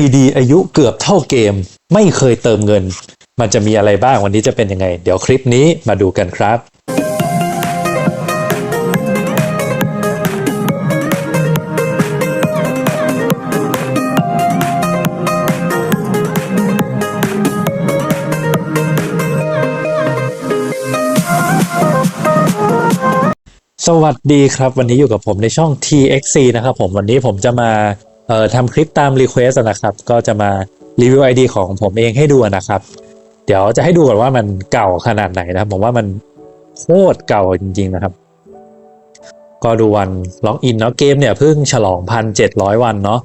ID อายุเกือบเท่าเกม ไม่เคยเติมเงิน มันจะมีอะไรบ้างวันนี้จะเป็นยังไง เดี๋ยวคลิปนี้มาดูกันครับสวัสดีครับ วันนี้อยู่กับผมในช่อง TXC นะครับผมวันนี้ผมจะมา เอ่อทำคลิปตามรีเควสนะครับ ก็จะมารีวิว ID ของผมเองให้ดูนะครับ เดี๋ยวจะให้ดูก่อนว่ามันเก่าขนาดไหนนะครับ ผมว่ามันโคตรเก่าจริง ๆ นะครับ ก็ดูวันล็อกอินเนาะเกมเนี่ยเพิ่งฉลองพันเจ็ดร้อยวันเนาะ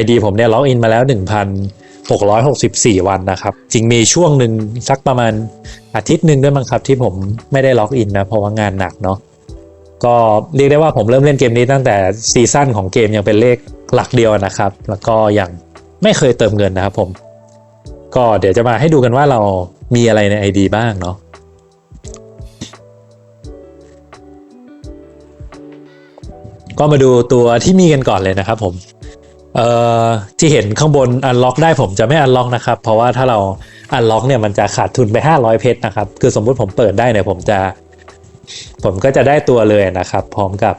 ID ผมเนี่ยล็อกอินมาแล้วหนึ่งพันหกร้อยหกสิบสี่วันนะครับ จริงมีช่วงหนึ่งสักประมาณอาทิตย์หนึ่งด้วยมั้งครับ ที่ผมไม่ได้ล็อกอินนะเพราะว่างานหนักเนาะก็เรียกได้ว่าผมเริ่มเล่นเกมนี้ตั้งแต่ซีซั่นของเกมยังเป็นเลข หลักเดียวนะครับ แล้วก็ยังไม่เคยเติมเงินนะครับผม ก็เดี๋ยวจะมาให้ดูกันว่าเรามีอะไรใน ID บ้างเนาะก็มาดูตัวที่มีกันก่อนเลยนะครับผมเอ่อที่เห็นข้างบนอันล็อกได้ผมจะไม่อันล็อกนะครับ เพราะว่าถ้าเราอันล็อกเนี่ยมันจะขาดทุนไป 500 เพชรนะครับ คือสมมุติผมเปิดได้เนี่ยผมจะ ผมก็จะได้ตัวเลยนะครับ พร้อมกับ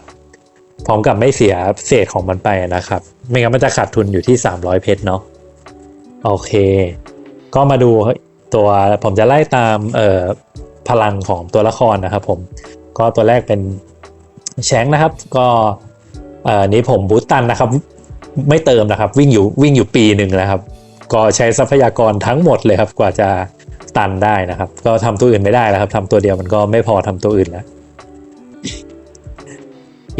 พร้อมกับไม่เสียเศษของมันไปนะครับ ไม่งั้นมันจะขาดทุนอยู่ที่ 300 เพชรเนาะโอเค ก็มาดูตัวผมจะไล่ตามเอ่อพลังของตัวละครนะครับผมก็ตัวแรกเป็นแชงนะครับ ก็เอ่อนี้ผมบูสตันนะครับ ไม่เติมนะครับ วิ่งอยู่วิ่งอยู่ปีหนึ่งแล้วครับ ก็ใช้ทรัพยากรทั้งหมดเลยครับ กว่าจะตันได้นะครับ ก็ทำตัวอื่นไม่ได้แล้วครับทำตัวเดียวมันก็ไม่พอทำตัวอื่นแล้ว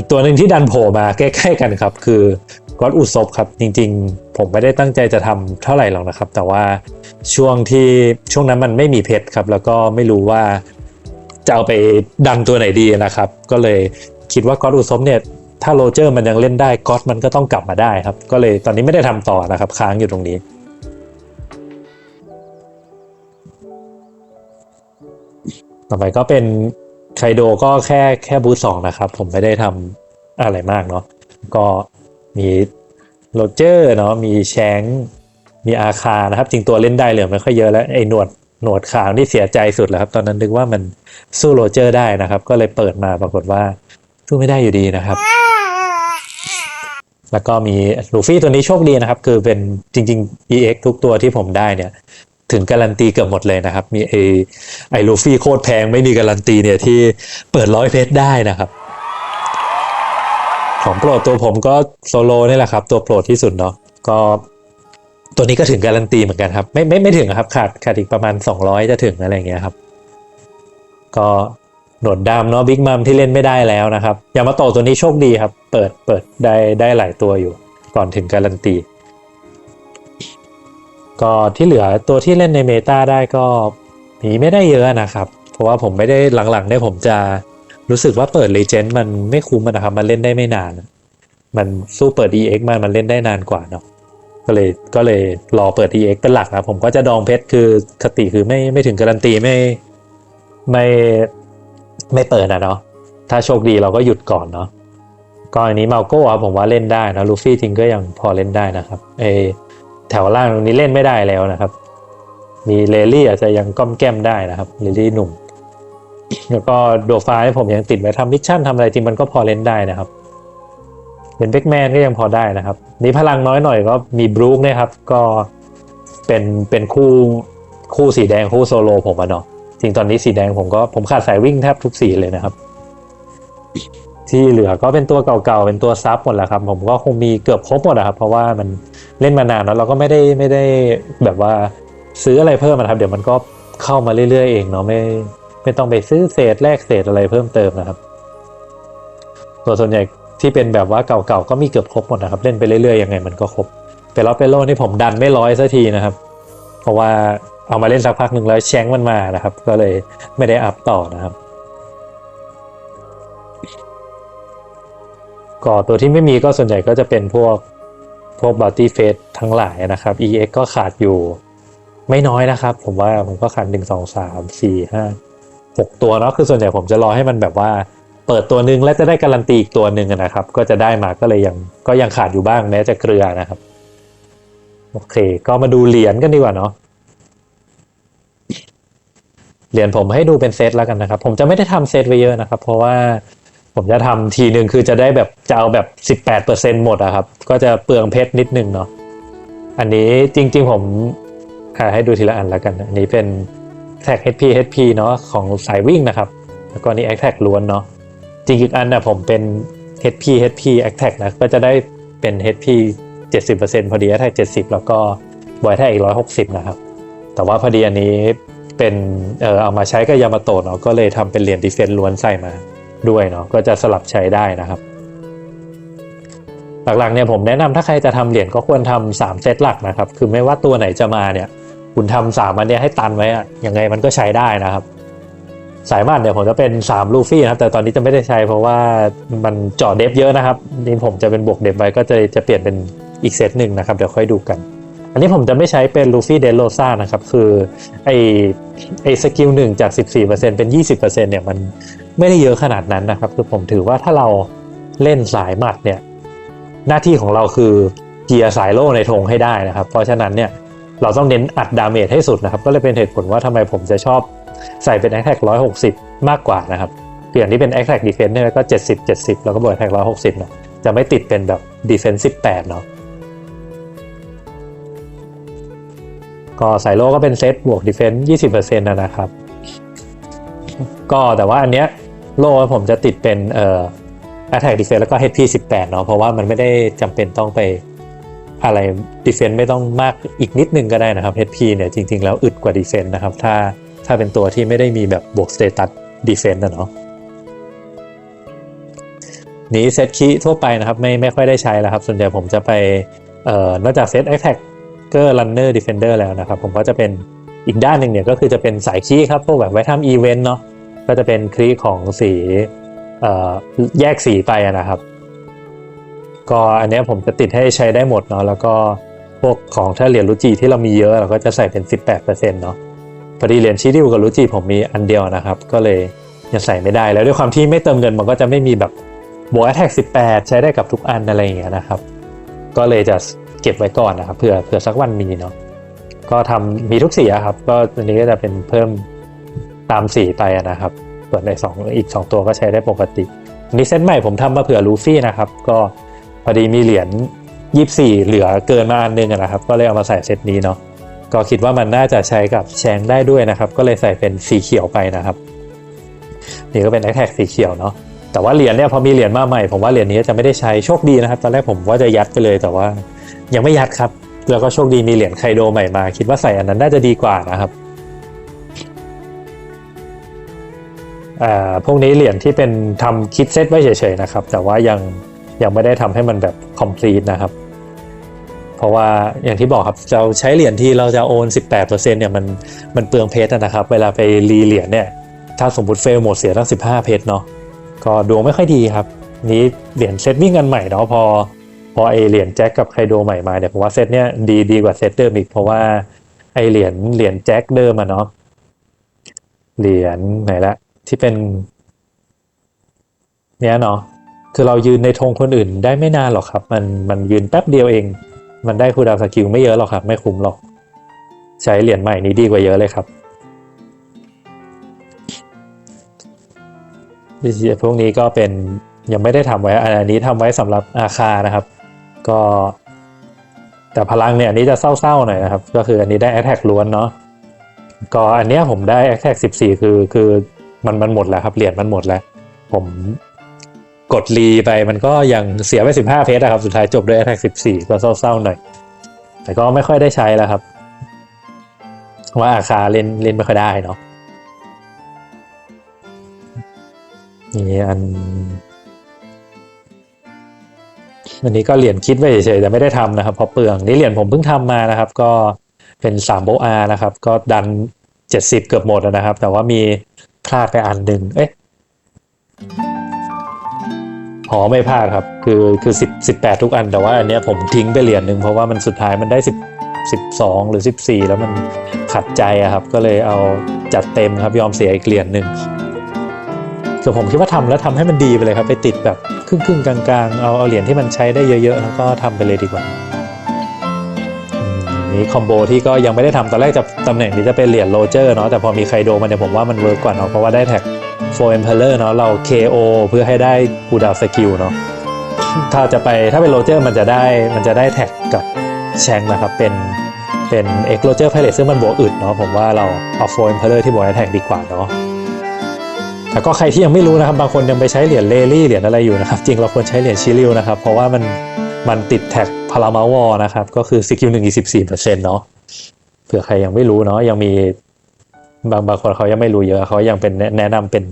อีกตัวหนึ่งที่ดันโผล่มาใกล้ๆกันครับ คือก็อดอุศบครับ จริงๆ ผมไม่ได้ตั้งใจจะทำเท่าไหร่หรอกนะครับ แต่ว่าช่วงที่ช่วงนั้นมันไม่มีเพชรครับ แล้วก็ไม่รู้ว่าจะเอาไปดันตัวไหนดีนะครับ ก็เลยคิดว่าก็อดอุศบเนี่ยถ้าโรเจอร์มันยังเล่นได้ก็อดมันก็ต้องกลับมาได้ครับ ก็เลยตอนนี้ไม่ได้ทำต่อนะครับ ค้างอยู่ตรงนี้ ต่อไปก็เป็น ไคโดก็แค่แค่บูธสองนะครับ ผมไม่ได้ทำอะไรมากเนาะก็มีโรเจอร์เนาะมีแชงมีอาคานะครับ จริงตัวเล่นได้เหลือไม่ค่อยเยอะแล้วไอ้หนวดหนวดขาวนี่เสียใจสุดแล้วครับ ตอนนั้นนึกว่ามันสู้โรเจอร์ได้นะครับ ก็เลยเปิดมาปรากฏว่าสู้ไม่ได้อยู่ดีนะครับ แล้วก็มีลูฟี่ตัวนี้โชคดีนะครับ คือเป็นจริง ๆ EX ทุกตัวที่ผมได้เนี่ย ถึงการันตีเกือบหมดเลยนะครับ มีไอไอลูฟี่โคตรแพงไม่มีการันตีเนี่ยที่เปิดร้อยเพชรได้นะครับ ของโปรดตัวผมก็โซโลนี่แหละครับ ตัวโปรดที่สุดเนาะก็ตัวนี้ก็ถึงการันตีเหมือนกันครับ ไม่ไม่ไม่ถึงครับ ขาดขาดอีกประมาณ 200 จะถึงอะไรเงี้ยครับ ก็หนวดดำเนาะบิ๊กมัมที่เล่นไม่ได้แล้วนะครับยามาโตตัวนี้โชคดีครับ เปิดเปิดได้ได้หลายตัวอยู่ ก่อนถึงการันตี ก็ที่เหลือตัวที่เล่นในเมตาได้ก็มีไม่ได้เยอะนะครับ เพราะว่าผมไม่ได้หลังๆเนี่ผมจะรู้สึกว่าเปิดเลเจนด์มันไม่คุ้มนะครับ มันเล่นได้ไม่นาน มันสู้เปิด EX มันมันเล่นได้นานกว่าเนาะก็เลยก็เลยรอเปิด EX เป็นหลักนะผมก็จะดองเพชรคือคติคือไม่ไม่ถึงการันตีไม่ไม่ไม่เปิดอะเนาะถ้าโชคดีเราก็หยุดก่อนเนาะก็อันนี้มาโก้ผมว่าเล่นได้นะลูฟี่จริงก็ยังพอเล่นได้นะครับเอ แถวล่างตรงนี้เล่นไม่ได้แล้วนะครับ มีเลลี่อาจจะยังก้มแก้มได้นะครับเลลี่หนุ่ม แล้วก็โดฟาผมยังติดไว้ทำมิชชั่นทำอะไรจริงมันก็พอเล่นได้นะครับเป็นเบกแมนก็ยังพอได้นะครับ นี่พลังน้อยหน่อยก็มีบรูคนะครับ ก็เป็นเป็นคู่คู่สีแดงคู่โซโลผมอะเนาะจริงตอนนี้สีแดงผมก็ผมขาดสายวิ่งแทบทุกสีเลยนะครับ ที่เหลือก็เป็นตัวเก่าๆ เป็นตัวซับหมดแล้วครับ ผมก็คงมีเกือบครบหมดนะครับ เพราะว่ามันเล่นมานานแล้วเราก็ไม่ได้ไม่ได้แบบว่าซื้ออะไรเพิ่มนะครับ เดี๋ยวมันก็เข้ามาเรื่อยๆเองเนาะไม่ไม่ต้องไปซื้อเศษแลกเศษอะไรเพิ่มเติมนะครับตัวส่วนใหญ่ที่เป็นแบบว่าเก่าๆก็มีเกือบครบหมดนะครับ เล่นไปเรื่อยๆยังไงมันก็ครบเปโลเปโลนี่ผมดันไม่ร้อยสักทีนะครับ เพราะว่าเอามาเล่นสักพักหนึ่งแล้วแชงมันมานะครับ ก็เลยไม่ได้อัพต่อนะครับ ก็ตัวที่ไม่มีก็ส่วนใหญ่ก็จะเป็นพวกพวกบัตตี้เฟสทั้งหลายนะครับ EX ก็ขาดอยู่ไม่น้อยนะครับ ผมว่าผมก็ขาดหนึ่งสองสามสี่ห้าหกตัวเนาะคือส่วนใหญ่ผมจะรอให้มันแบบว่า เปิดตัวหนึ่งแล้วจะได้การันตีอีกตัวหนึ่งนะครับ ก็จะได้มาก็เลยยังก็ยังขาดอยู่บ้างแม้จะเกลือนะครับ โอเค ก็มาดูเหรียญกันดีกว่าเนาะเหรียญผมให้ดูเป็นเซตแล้วกันนะครับ ผมจะไม่ได้ทำเซตไว้เยอะนะครับ เพราะว่า ผมจะทำทีหนึ่งคือจะได้แบบจะเอาแบบสิบแปดเปอร์เซ็นหมดอะครับ ก็จะเปลืองเพชรนิดนึงเนาะอันนี้จริง ๆ ผมให้ดูทีละอันแล้วกัน อันนี้เป็นแท็ก HP HP เนาะของสายวิ่งนะครับ แล้วก็นี่ a t t a c ล้วนเนาะจริงอีกอันนะผมเป็น HP HP Attack นะก็จะได้เป็น HP 70%พอดี Attack 70 แล้วก็ Boy Attack อีก 160 นะครับ แต่ว่าพอดีอันนี้เป็นเอ่อเอามาใช้กับยามาโตะเนาะก็เลยทำเป็นเหรียญ Defense ล้วนใส่มา ด้วยเนาะก็จะสลับใช้ได้นะครับ หลักๆเนี่ยผมแนะนำถ้าใครจะทำเหรียญก็ควรทำสามเซตหลักนะครับ คือไม่ว่าตัวไหนจะมาเนี่ย คุณทำสามอันเนี้ยให้ตันไว้อะยังไงมันก็ใช้ได้นะครับ สายมันเนี่ยผมจะเป็น 3 ลูฟี่นะครับ แต่ตอนนี้จะไม่ได้ใช้เพราะว่ามันเจาะเดฟเยอะนะครับนี่ผมจะเป็นบวกเดฟไว้ก็จะจะเปลี่ยนเป็นอีกเซตหนึ่งนะครับเดี๋ยวค่อยดูกันอันนี้ผมจะไม่ใช้เป็นลูฟี่เดนโรซ่านะครับ คือไอไอสกิลหนึ่งจาก 14%เป็น 20%เนี่ยมัน ไม่ได้เยอะขนาดนั้นนะครับคือผมถือว่าถ้าเราเล่นสายหมัดเนี่ยหน้าที่ของเราคือเกียร์สายโล่ในธงให้ได้นะครับ เพราะฉะนั้นเนี่ยเราต้องเน้นอัดดาเมจให้สุดนะครับ ก็เลยเป็นเหตุผลว่าทำไมผมจะชอบใส่เป็น a t t a c 160มากกว่านะครับคืออย่างที่เป็น a t t a c Defense เนี่ยก็70 70แล้วก็บวก attack 160เนาะจะไม่ติดเป็นแบบ Defense 18เนาะก็สายโล่ก็เป็นเซตบวก Defense 20%นะนะครับ ก็แต่ว่าอันเนี้ย โล่ผมจะติดเป็นเอ่อ Attack Defense แล้วก็ HP 18เนาะเพราะว่ามันไม่ได้จำเป็นต้องไปอะไร Defense ไม่ต้องมากอีกนิดนึงก็ได้นะครับ HP เนี่ยจริง ๆ แล้วอึดกว่า Defense นะครับ ถ้าถ้าเป็นตัวที่ไม่ได้มีแบบบวก Status Defense นะเนาะนี้เซตคีทั่วไปนะครับ ไม่ไม่ค่อยได้ใช้แล้วครับ ส่วนใหญ่ผมจะไปเอ่อนอกจากเซต Attacker Runner Defender แล้วนะครับ ผมก็จะเป็นอีกด้านหนึ่งเนี่ยก็คือจะเป็นสายคีครับ พวกแบบไว้ทำอีเวนต์เนาะ ก็จะเป็นคีของสีแยกสีไปนะครับ ก็อันนี้ผมจะติดให้ใช้ได้หมดเนาะแล้วก็พวกของถ้าเหรียญรูจิที่เรามีเยอะเราก็จะใส่เป็น 18%เนาะพอดีเหรียญชิดิวกับรูจิผมมีอันเดียวนะครับ ก็เลยยังใส่ไม่ได้แล้วด้วยความที่ไม่เติมเงินมันก็จะไม่มีแบบบวกแท็ก18ใช้ได้กับทุกอันอะไรอย่างเงี้ยนะครับ ก็เลยจะเก็บไว้ก่อนนะครับเผื่อเผื่อสักวันมีเนาะก็ทำมีทุกสีอะครับ ก็อันนี้ก็จะเป็นเพิ่ม ตามสีไปนะครับ ส่วนในสองอีก 2 ตัวก็ใช้ได้ปกติอันนี้เซตใหม่ผมทำมาเผื่อลูฟี่นะครับ ก็พอดีมีเหรียญ24 เหลือเกินมาอันนึงนะครับ ก็เลยเอามาใส่เซตนี้เนาะก็คิดว่ามันน่าจะใช้กับแชงได้ด้วยนะครับ ก็เลยใส่เป็นสีเขียวไปนะครับ นี่ก็เป็นแอคแท็กสีเขียวเนาะแต่ว่าเหรียญเนี่ยพอมีเหรียญมาใหม่ผมว่าเหรียญนี้จะไม่ได้ใช้โชคดีนะครับ ตอนแรกผมว่าจะยัดไปเลยแต่ว่ายังไม่ยัดครับ แล้วก็โชคดีมีเหรียญไคโดใหม่มา คิดว่าใส่อันนั้นน่าจะดีกว่านะครับ พวกนี้เหรียญที่เป็นทำคิดเซตไว้เฉยๆนะครับ แต่ว่ายังยังไม่ได้ทำให้มันแบบ complete นะครับ เพราะว่าอย่างที่บอกครับเราใช้เหรียญที่เราจะโอน 18%เนี่ยมันมันเปลืองเพชรนะครับ เวลาไปรีเหรียญเนี่ย ถ้าสมมติเฟลหมดเสียตั้ง15 เพชรเนาะก็ดวงไม่ค่อยดีครับ นี้เหรียญเซตวิ่งกันใหม่เนาะพอพอไอเหรียญแจ็คกับไคโดใหม่มาเนี่ยผมว่าเซตเนี้ยดีดีกว่าเซตเดิมอีกเพราะว่าไอเหรียญเหรียญแจ็คเดิมอะเนาะเหรียญไหนละ ที่เป็น เนี้ยเนาะคือเรายืนในธงคนอื่น ได้ไม่นานหรอกครับ มันมันยืนแป๊บเดียวเอง มันได้คูดาวสกิลไม่เยอะหรอกครับ ไม่คุ้มหรอก ใช้เหรียญใหม่นี้ดีกว่าเยอะเลยครับพวกนี้ก็เป็นยังไม่ได้ทำไว้อันนี้ทำไว้สำหรับอาคานะครับ ก็ แต่พลังเนี่ยอันนี้จะเศร้าๆหน่อยนะครับ ก็คืออันนี้ได้ Attack ล้วนเนาะก็อันเนี้ยผมได้ Attack 14 คือ คือ มันมันหมดแล้วครับเหรียญมันหมดแล้ว ผมกดรีไปมันก็ยังเสียไป15เพชรนะครับ สุดท้ายจบด้วย Attack 14ก็เศร้าๆหน่อย แต่ก็ไม่ค่อยได้ใช้แล้วครับว่าอาคาเล่นเล่นไม่ค่อยได้เนาะนี่อันอันนี้ก็เหรียญคิดไว้เฉยๆแต่ไม่ได้ทำนะครับเพราะเปลืองนี่เหรียญผมเพิ่งทำมานะครับ ก็เป็น3โบอานะครับ ก็ดัน70เกือบหมดแล้วนะครับ แต่ว่ามี พลาดไปอันหนึ่งเอ๊ะหอไม่พลาดครับ คือคือ10 18ทุกอันแต่ว่าอันเนี้ยผมทิ้งไปเหรียญหนึ่งเพราะว่ามันสุดท้ายมันได้10 12หรือ14แล้วมันขัดใจอะครับ ก็เลยเอาจัดเต็มครับยอมเสียอีกเหรียญหนึ่งคือผมคิดว่าทำแล้วทำให้มันดีไปเลยครับ ไปติดแบบครึ่งครึ่งๆกลางๆ เอาเอาเหรียญที่มันใช้ได้เยอะๆ แล้วก็ทำไปเลยดีกว่า นี้คอมโบที่ก็ยังไม่ได้ทำตอนแรกจะตำแหน่งนี้จะเป็นเหรียญโรเจอร์เนาะแต่พอมีไคโดมาเนี่ยผมว่ามันเวิร์กกว่าเนาะเพราะว่าได้แท็กโฟเอมเพลเลอร์เนาะเรา KO เพื่อให้ได้กูดาวสกิลเนาะถ้าจะไปถ้าเป็นโรเจอร์มันจะได้มันจะได้แท็กกับแชงนะครับเป็นเป็นเอ็กโรเจอร์ไพเรตซึ่งมันบวกอึดเนาะผมว่าเราเอาโฟเอมเพลเลอร์ที่บวกแท็กดีกว่าเนาะแต่ก็ใครที่ยังไม่รู้นะครับบางคนยังไปใช้เหรียญเลลี่เหรียญอะไรอยู่นะครับ จริงเราควรใช้เหรียญชิลิวนะครับเพราะว่ามัน มันติดแท็กพารามาวอนะครับ ก็คือสกิลหนึ่งอีสิบสี่เปอร์เซ็นต์เนาะเผื่อใครยังไม่รู้เนาะยังมีบางบางคนเขายังไม่รู้เยอะเขายังเป็นแนะนำเป็น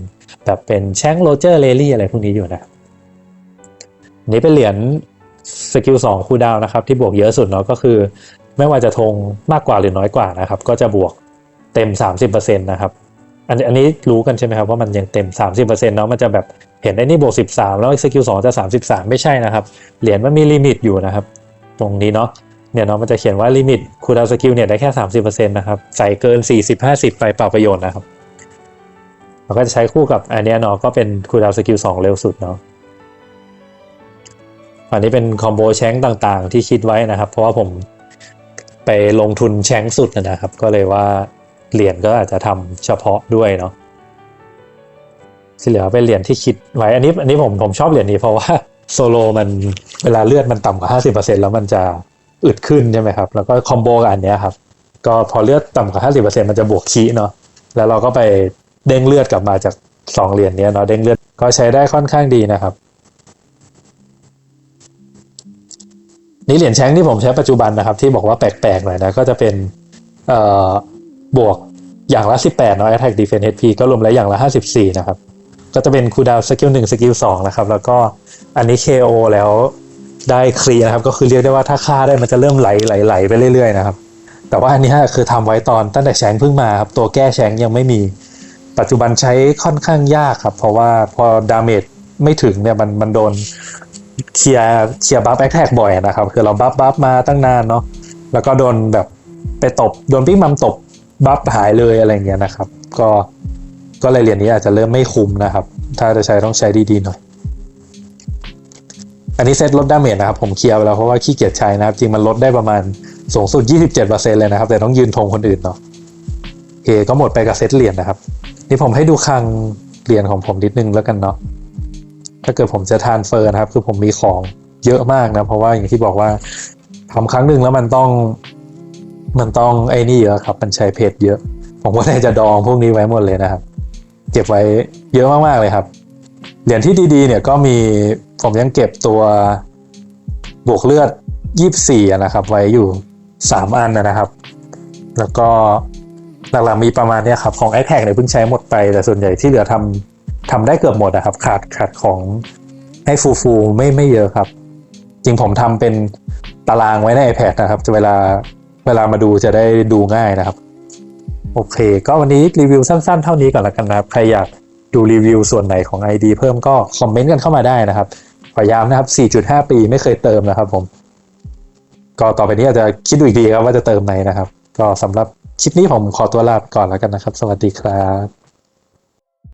แบบเป็นแชงโรเจอร์เลลี่อะไรพวกนี้อยู่นะนนี้เป็นเหรียญสกิลสองคูลดาวนะครับ ที่บวกเยอะสุดเนาะก็คือ ไม่ว่าจะธงมากกว่าหรือน้อยกว่านะครับ ก็จะบวกเต็ม 30%นะครับอันอันนี้รู้กันใช่ไหมครับว่ามันยังเต็ม 30%เนาะมันจะแบบ เห็นไอ้นี่บวก 13 แล้วสกิล2จะ33 ไม่ใช่นะครับ เหรียญมันมีลิมิตอยู่นะครับ ตรงนี้เนาะเนี่ยเนาะมันจะเขียนว่าลิมิตคูดาวสกิลเนี่ยได้แค่ 30%นะครับ ใส่เกิน 40 50 ไปเปล่าประโยชน์นะครับเราก็จะใช้คู่กับอันเนี้ยเนาะก็เป็นคูดาวสกิล2เร็วสุดเนาะอันนี้เป็นคอมโบแชงต่างๆ ที่คิดไว้นะครับ เพราะว่าผมไปลงทุนแชงสุดนะครับ ก็เลยว่าเหรียญก็อาจจะทำเฉพาะด้วยเนาะ ที่เหลือเป็นเหรียญที่คิดไว้อันนี้อันนี้ผมผมชอบเหรียญนี้เพราะว่าโซโลมันเวลาเลือดมันต่ำกว่า 50%แล้วมันจะอึดขึ้นใช่ไหมครับ แล้วก็คอมโบกับอันนี้ครับ ก็พอเลือดต่ำกว่า 50%มันจะบวกคีเนาะแล้วเราก็ไปเด้งเลือดกลับมาจากสองเหรียญนี้เนาะเด้งเลือดก็ใช้ได้ค่อนข้างดีนะครับ นี่เหรียญแชงที่ผมใช้ปัจจุบันนะครับ ที่บอกว่าแปลกๆหน่อยนะก็จะเป็นเอ่อบวกอย่างละ 18เนาะ attack defense HP ก็รวมแล้วอย่างละ 54 นะครับ ก็จะเป็นคูดาวสกิล1สกิล2นะครับ แล้วก็อันนี้ KO แล้วได้คลีนะครับ ก็คือเรียกได้ว่าถ้าฆ่าได้มันจะเริ่มไหลไหลไหลไปเรื่อยๆนะครับ แต่ว่าอันนี้คือทำไว้ตอนตั้งแต่แชงเพิ่งมาครับตัวแก้แชงยังไม่มี ปัจจุบันใช้ค่อนข้างยากครับ เพราะว่าพอดาเมจไม่ถึงเนี่ยมันมันโดนเคลียร์เคลียร์บัฟแอคแท็กบ่อยนะครับ คือเราบัฟบัฟมาตั้งนานเนาะแล้วก็โดนแบบไปตบโดนพี่มัมตบบัฟหายเลยอะไรเงี้ยนะครับ ก็ ก็เลยเหรียญนี้อาจจะเริ่มไม่คุ้มนะครับ ถ้าจะใช้ต้องใช้ดีๆหน่อย อันนี้เซตลดดาเมจนะครับ ผมเคลียร์ไปแล้วเพราะว่าขี้เกียจใช้นะครับ จริงมันลดได้ประมาณสูงสุด 27%เลยนะครับ แต่ต้องยืนธงคนอื่นเนาะโอเคก็หมดไปกับเซตเหรียญนะครับ นี่ผมให้ดูคังเหรียญของผมนิดนึงแล้วกันเนาะถ้าเกิดผมจะทานเฟอร์นะครับ คือผมมีของเยอะมากนะ เพราะว่าอย่างที่บอกว่าทำครั้งหนึ่งแล้วมันต้องมันต้องไอ้นี่เยอะครับ มันใช้เพจเยอะ ผมก็เลยจะดองพวกนี้ไว้หมดเลยนะครับ เก็บไว้เยอะมากๆเลยครับ เหรียญที่ดีๆ เนี่ยก็มีผมยังเก็บตัวบวกเลือดยี่สี่นะครับ ไว้อยู่สามอันนะครับ แล้วก็หลักๆมีประมาณเนี้ยครับ ของ i p a d เนี่ยเพิ่งใช้หมดไป แต่ส่วนใหญ่ที่เหลือทำทำได้เกือบหมดนะครับ ขาดขาดของให้ฟูฟูๆไม่ไม่เยอะครับ จริงผมทำเป็นตารางไว้ใน iPad นะครับจะเวลาเวลามาดูจะได้ดูง่ายนะครับ โอเค ก็วันนี้รีวิวสั้นๆ เท่านี้ก่อนละกันนะครับ ใครอยากดูรีวิวส่วนไหนของ ID เพิ่มก็คอมเมนต์กันเข้ามาได้นะครับพยายามนะครับ 4.5 ปีไม่เคยเติมนะครับผม ก็ต่อไปนี้อาจจะคิดดูอีกทีครับว่าจะเติมไหนนะครับ ก็สำหรับคลิปนี้ผมขอตัวลาไปก่อนแล้วกันนะครับ สวัสดีครับ